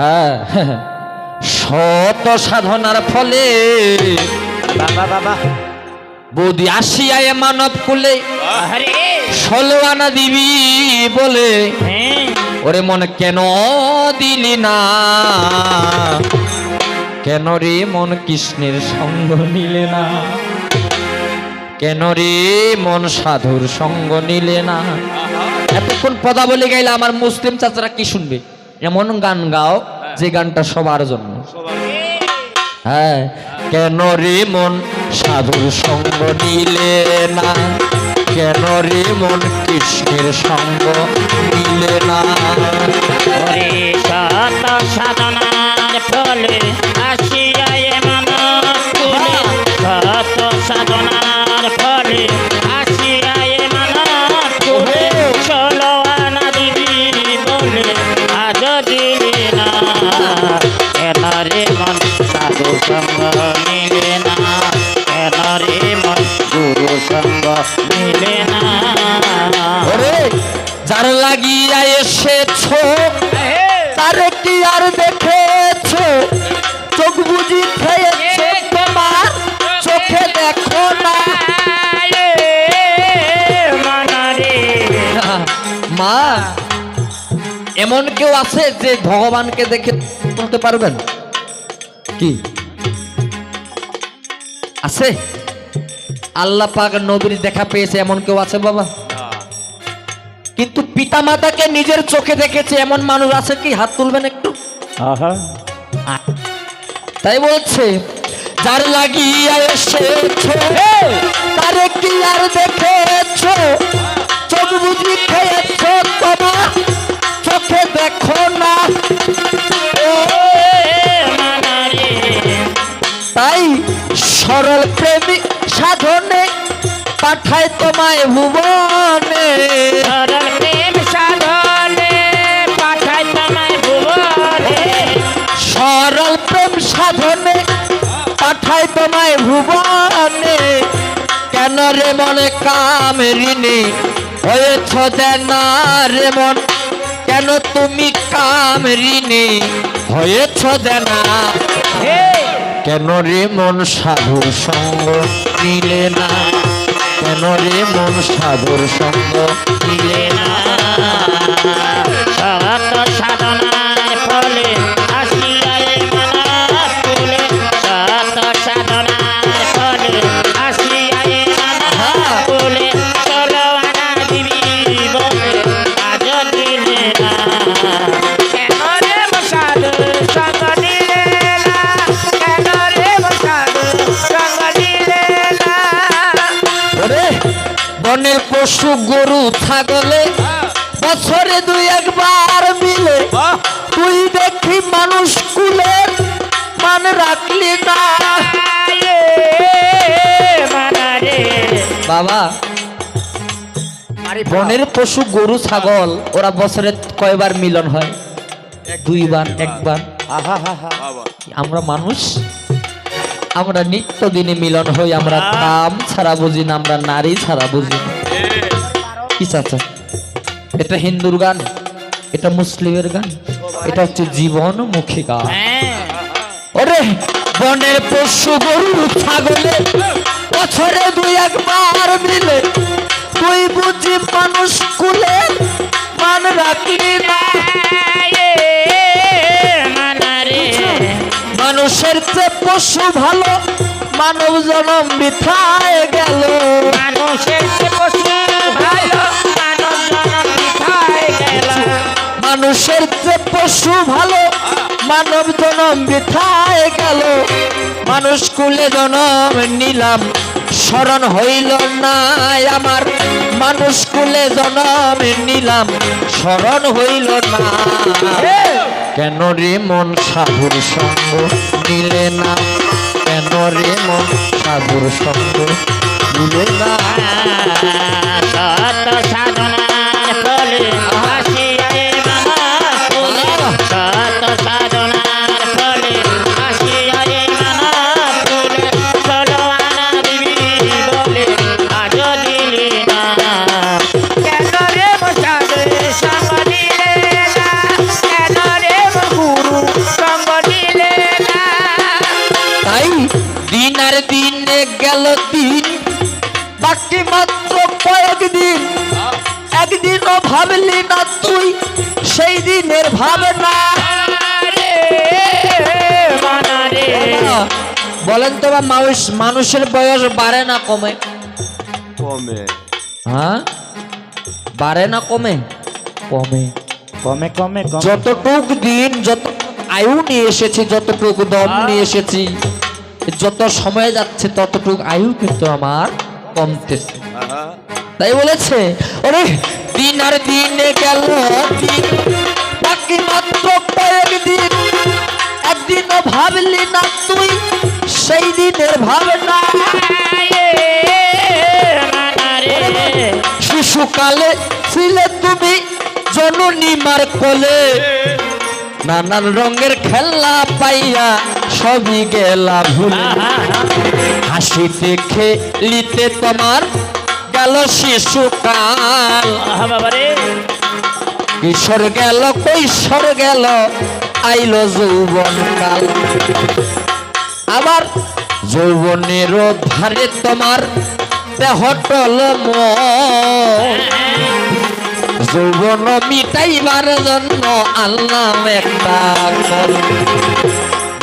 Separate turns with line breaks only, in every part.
হ্যাঁ শত সাধনার ফলে
বাবা বাবা
বৌদি আসিয়ায় মানব কুলে ষোলো আনা দিবি বলে।
হ্যাঁ।
ওরে মন কেন দিলি না? কেন রে মন কৃষ্ণের সঙ্গ নিলে না? কেন রে মন সাধুর সঙ্গ নিলে না? এতক্ষণ পদাবলী গাইলে আমার মুসলিম চাচারা কি শুনবে? এমন গান গাও যে গানটা সবার জন্য। হ্যাঁ কেন রে মন সাধুর সঙ্গ নিলে না? কেন রে মন কৃষ্ণের সঙ্গ নিলে না?
ওরে দিলি না। কেন রে মন সাধু সঙ্গ মিলে না? কেন রে মন গুরু সঙ্গ মিলে না?
যার লাগিয়া এসেছ তার কি আর দেখেছ? চোখ বুঝি খেয়েছো তোমার চোখে দেখো না। মা এমন কেউ আছে যে ভগবানকে দেখে তুলতে পারবেন? কি? আছে? আল্লাহ পাক নবীর দেখা পেয়েছে এমন কেউ আছে বাবা? কিন্তু পিতা মাতাকে নিজের চোখে দেখেছে এমন মানুষ আছে কি? হাত তুলবেন একটু? তাই বলছে যার লাগিয়া এসেছ তারে কি আর দেখেছ? চোখ বুঝি খেয়েছো তোমার চোখে দেখো না। তাই সরল প্রেমী সাধনে পাঠায় তোমায় ভুবনে। সরল প্রেম সাধনে পাঠায় তোমায় ভুবনে। কেন রে মনে কামেরিনি? হয়েছ দেনা রে মন। কেন তুমি কামেরিনি হয়েছ জানা। কেন রে মন সাধুর সঙ্গ নিলে না? কেন রে মন সাধুর সঙ্গ নিলে না?
সাধনার ফলে আসিয়ায়
বনের পশু গরু ছাগলে বছরে দুই একবার মিলে। তুই দেখি মানুষ কুলের মান রাখলি না। বাবা বনের পশু গরু ছাগল ওরা বছরে কয়বার মিলন হয়? দুইবার একবার। আমরা মানুষ আমরা নিত্য দিনে মিলন হই আমরা কাম ছাড়া বুঝি না আমরা নারী ছাড়া বুঝি না। কি চাচা? এটা হিন্দুর গান এটা মুসলিমের গান এটা হচ্ছে জীবন মুখী গান ওরে বনের পশু গরু ছাগলে বছরে দুই একবার মিলে তুই বুঝি মানুষ কুলে মান রাখলি না। মানুষের চেয়ে পশু ভালো মানব জনম বিথায় গেল।
মানুষের যে পশু ভালো মানব জনম বিথায় গেল।
মানুষের চেয়ে পশু ভালো মানব জনম বিথায় গেল। মানুষ কুলে জনম নিলাম। স্মরণ হইল না আমার। মানুষ কুলে জনম নিলাম, স্মরণ হইল না কেন রে মন সাধুর সঙ্গ নিলে না? কেন রে মন সাধুর সঙ্গ নিলে না?
সত
বলেন তো বা মানুষ মানুষের বয়স বাড়ে না কমে?
কমে।
হ্যাঁ? বাড়ে না কমে? কমে।
কমে কমে কমে।
যতটুক দিন যত আয়ু নিয়ে এসেছি যতটুক দম নিয়ে এসেছি যত সময় যাচ্ছে ততটুক আয়ু কিন্তু আমার কমতেছে। তাই বলেছে ওরে দিন আর দিনে গেল দিন মাত্র ভাবলি না তুই, সেই দিনের ভাবনা। শিশুকালে ছিলে তুমি জননী মার কোলে। নানান রঙের খেলনা পাইয়া সবই গেলা ভুলে। হাসি দেখে লিতে তোমার গেল শিশুকাল।
আহা বাবা রে
কিশোর গেল? কৈশোর গেল আইলো যৌবন কাল। আবার যৌবনের ধারে তোমার দেহটল মন। যৌবন মিটাইবার জন্য আল্লাহ একটা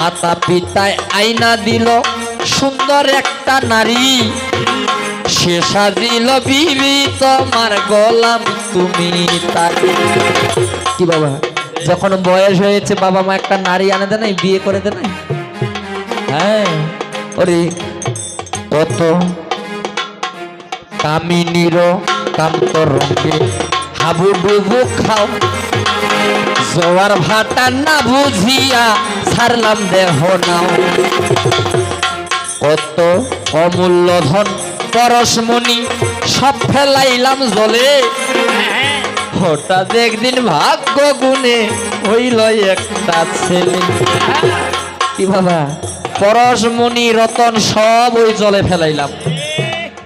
মাতা পিতায় আইনা দিল, সুন্দর একটা নারী। সে সাজিল বিবি তোমার গোলাম তুমি তাকে। কি বাবা? যখন বয়স হয়েছে বাবা মা একটা নারী আনে দেয় বিয়ে করে দেয় হ্যাঁ। ওরে কত কামিনীর কান্ত রঙে। হাবু ডুবু খাও। জোয়ার ভাটা না বুঝিয়া ছাড়লাম দেহ নাও। কত অমূল্য ধন পরশমণি সব ফেলাইলাম জলে। হঠাৎ একদিন ভাগ্য গুনে হইল একটা ছেলে। কি বাবা? পরশমণি রতন সব ওই জলে ফেলাইলাম।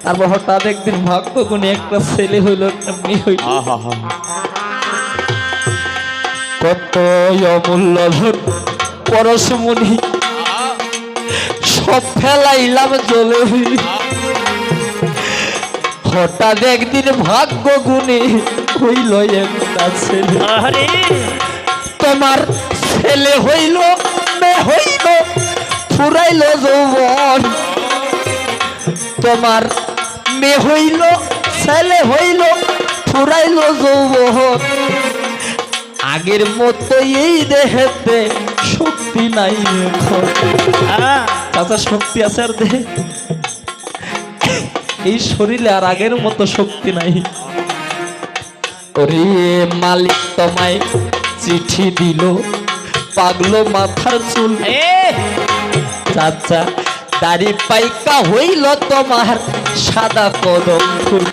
তারপর হঠাৎ একদিন ভাগ্য গুনে একটা ছেলে হইল একটা মেয়ে হইল। কত অমূল্য ধন পরশমণি সব ফেলাইলাম জলে। হঠাৎ একদিন ভাগ্য গুনে হইল একটা ছেলে। তোমার ছেলে হইল মেয়ে হইল ফুরাইল যৌবন। তোমার মেয়ে হইল ছেলে হইল ফুরাইল যৌবন। আগের মতো এই দেহেতে শক্তি নাই এখন। শক্তি আছে আর দেহে? এই শরীরে আর আগের মতো শক্তি নাই। ওরে মালিক তোমায় চিঠি দিল পাগলো মাথার চুল। চাচা দাড়ি পাইকা হইল তোমার সাদা কদম ফুল।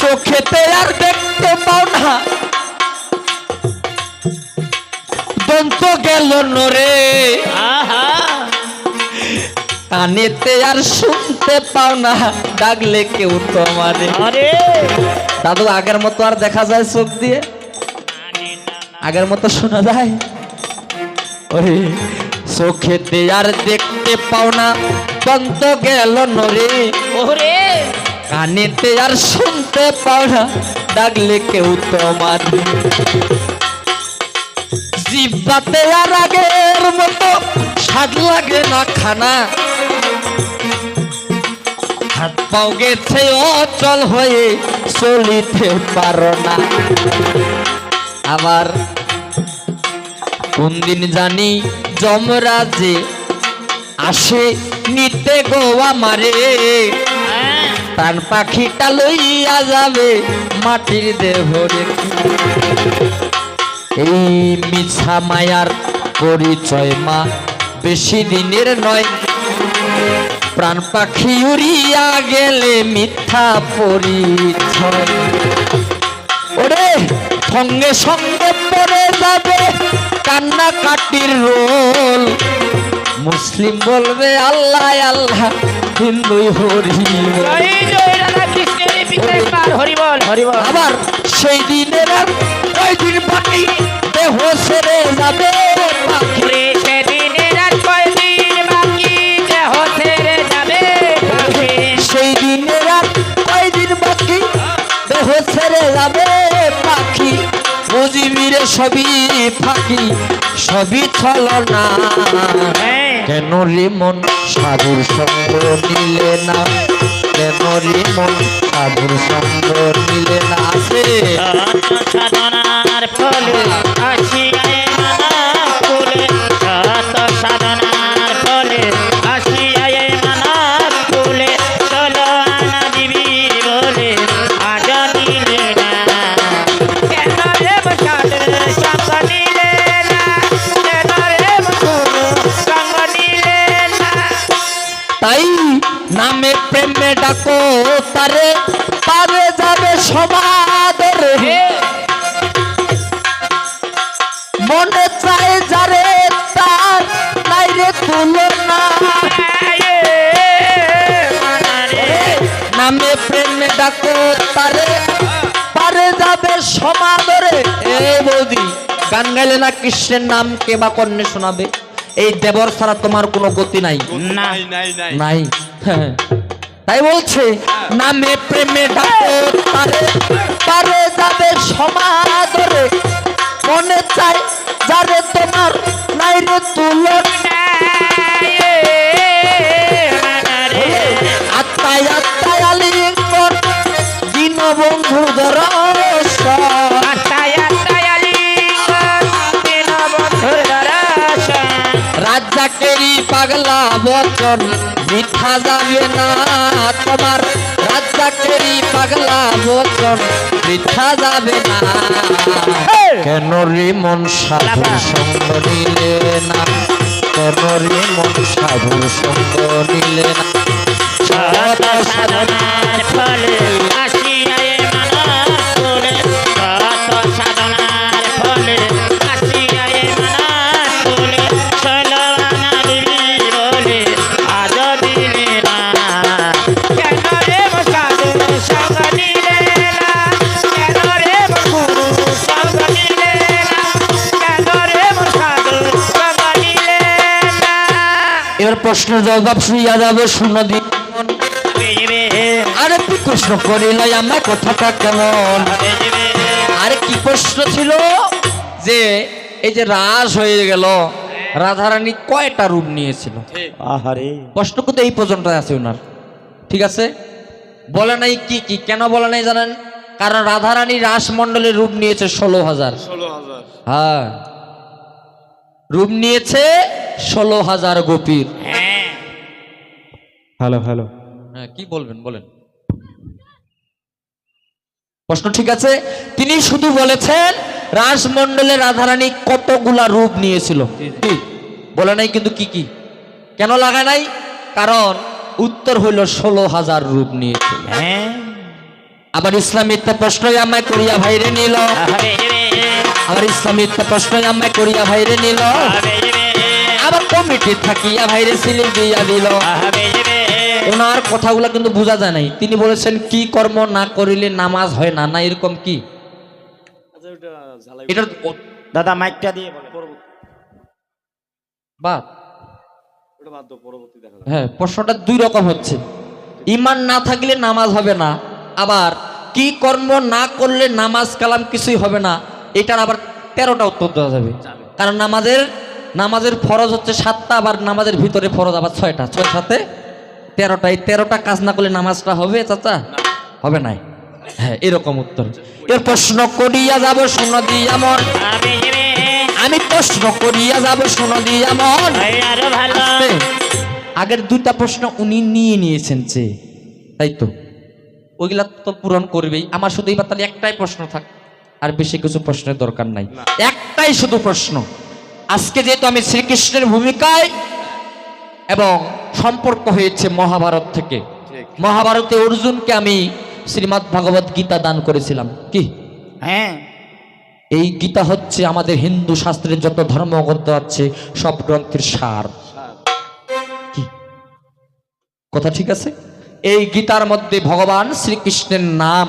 চোখেতে আর দেখতে পাও না। দন্ত গেল নরে।
আহা!
কানেতে আর শুনতে পাও না ডাকলে কেউ তোমারে। দাদু আগের মতো আর দেখা যায় চোখ দিয়ে? আগের মতো শোনা যায়? ওরে চোখেতে আর দেখতে পাও না দন্ত গেল নরে।
ওরে!
কানেতে আর শুনতে পাও না ডাকলে কেউ তোমার। জিব্বাতে আর আগের মতো স্বাদ লাগে না খানা। পাও গেছে অচল হয়ে চলিতে পারো না। আবার কোন দিন জানি যমরাজে আসে নিতে গোয়া মারে প্রাণ পাখিটা লইয়া যাবে মাটির দেহরে। এই মিছা মায়ার পরিচয় মা, বেশি দিনের নয় প্রাণ পাখি উড়িয়া গেলে মিথ্যা পরিচয়। ওরে সঙ্গে সঙ্গে পড়ে যাবে কান্না কাটির রোল। মুসলিম বলবে আল্লাহ আল্লাহ হিন্দুই হরি আবার সেই দিনের আর ওই দিন বাকি দেহ ছেড়ে যাবে। পাখি। উড়ে যাবে পাখি। বুঝিবিরে সবই ফাঁকি সবই ছলো না
হ্যাঁ।
কেন রে মন সাধুর সঙ্গ নিলে না? কেন রে মন সাধুর সঙ্গ নিলে না? আছে।
সাধনার ফলে সাধনার ফলে
তাই নামে প্রেমে ডাকো তারে পারে যাবে সমাদরে। মনে চায় যারে তার নাই রে তুলনা। নামে প্রেমে ডাকো তারে পারে যাবে সমাদরে। এ বৌদি গান গাইলে না কৃষ্ণের নাম কে বা কন্যে শোনাবে? এই দেবর ছাড়া তোমার কোনো গতি নাই।
নাই নাই নাই।
নাই। হ্যাঁ। তাই বলছে নামে প্রেমে ডাকো পারে যাবে সমাদরে। মনে চাই যারে তোমার নাই রে তুলনা আত্মায় আত্মায় আলিঙ্গন দিন বন্ধু দর্শন পাগলা বচন মিঠা যাবে না তোমার। রাজ্জাকেরই পাগলা বচন মিঠা যাবে না। কেন রে মন সাধু সঙ্গ নিলে না? কেন রে মন সাধু সঙ্গ নিলে না?
সাধনার ফলে
এবার প্রশ্নের জবাব শুইয়া যাবে শূন্য দিন আরে তুই প্রশ্ন করিল আমার কথাটা কেমন? আরে কি প্রশ্ন ছিল? যে এই যে রাস হয়ে গেল রাধারানী কয়টা রূপ নিয়েছিল?
আহারে।
প্রশ্ন কিন্তু এই পর্যন্ত আছে ওনার। ঠিক আছে? বলে নাই কি কি কেন বলে নাই জানেন? কারণ রাধারানী রাসমণ্ডলের রূপ নিয়েছে ষোলো হাজার।
ষোলো হাজার।
হ্যাঁ। রূপ নিয়েছে ষোলো হাজার গোপীর।
হ্যাঁ।
Hello hello.
হ্যাঁ কি বলবেন বলেন। প্রশ্ন ঠিক আছে? তিনি শুধু বলেছেন রাসমণ্ডলে রাধারানী কতগুলা রূপ নিয়েছিল? বলে নাই কিন্তু কি কি? কেন লাগা নাই? কারণ উত্তর হইল ষোলো হাজার রূপ নিয়েছিল
হ্যাঁ।
আবার ইসলাম মিথ্যা প্রশ্নই আমায় করিয়া ভাইরে নিল। আবার ইসলাম মিথ্যা প্রশ্নই আমায় করিয়া ভাইরে নিল। আবার কমিটি থাকিয়া ভাইরে সিলিপ দিয়া দিল। ওনার কথাগুলো কিন্তু বোঝা যায় নাই। তিনি বলেছেন কি কর্ম না করিলে নামাজ হয় না? না এরকম কি?
আচ্ছা
এটা
দাদা মাইকটা দিয়ে
বাদ
হ্যাঁ প্রশ্নটা দুই রকম হচ্ছে। ইমান না থাকলে নামাজ হবে না। আবার কি কর্ম না করলে নামাজ কালাম কিছুই হবে না? এটার আবার তেরোটা উত্তর দেওয়া যাবে। কারণ নামাজের নামাজের ফরজ হচ্ছে সাতটা আবার নামাজের ভিতরে ফরজ আবার ছয়টা। ছয় সাথে তেরোটা। এই তেরোটা কাজ না করলে নামাজটা হবে চাচা? হবে নাই। হ্যাঁ এরকম উত্তর। এর প্রশ্ন করিয়া যাব শোনো দিয়া মন। আমি প্রশ্ন করিয়া যাব শোনো দিয়া মন। আগের দুটা প্রশ্ন উনি নিয়ে নিয়েছেন যে তাই তো? ওইগুলা তো পূরণ করবেই। আমার শুধু এবার তাহলে একটাই প্রশ্ন থাক আর বেশি কিছু প্রশ্নের দরকার নাই। একটাই শুধু প্রশ্ন আজকে যেহেতু আমি শ্রীকৃষ্ণের ভূমিকায় এবং সম্পর্ক হয়েছে মহাভারত থেকে মহাভারতে অর্জুনকে আমি শ্রীমদ্ ভাগবত গীতা দান করেছিলাম। কি?
হ্যাঁ।
এই গীতা হচ্ছে আমাদের হিন্দু শাস্ত্রের যত ধর্মগ্রন্থ আছে সব গ্রন্থের সার। কি? কথা ঠিক আছে? এই গীতার মধ্যে ভগবান শ্রীকৃষ্ণের নাম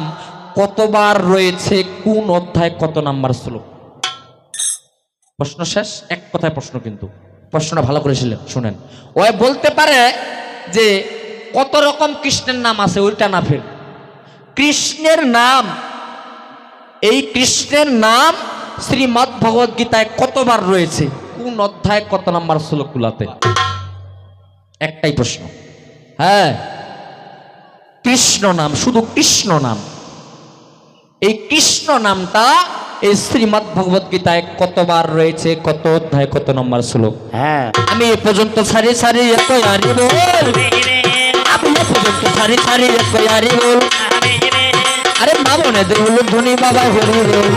কতবার রয়েছে, কোন অধ্যায়, কত নাম্বার শ্লোক? প্রশ্ন শেষ? এক কথায় প্রশ্ন কিন্তু। প্রশ্নটা ভালো করেছিলেন শুনেন। ও বলতে পারে যে কত রকম কৃষ্ণের নাম আছে ওইটা না ফের। কৃষ্ণের নাম, এই কৃষ্ণের নাম শ্রীমৎ ভগবত গীতায় কতবার রয়েছে? কোন অধ্যায়, কত নম্বর শ্লোকগুলাতে? একটাই প্রশ্ন। হ্যাঁ। কৃষ্ণ নাম, শুধু কৃষ্ণ নাম। এই কৃষ্ণ নামটা এই শ্রীমদ ভগবত গীতায় কতবার রয়েছে কত অধ্যায় কত নম্বর শ্লোক?
হ্যাঁ।
আমি এ পর্যন্ত সারি সারি এত আরি বল। আমি এ পর্যন্ত সারি সারি এত আরি বল। আরে মা মনে দেউল ধনী বাবা হরি বল।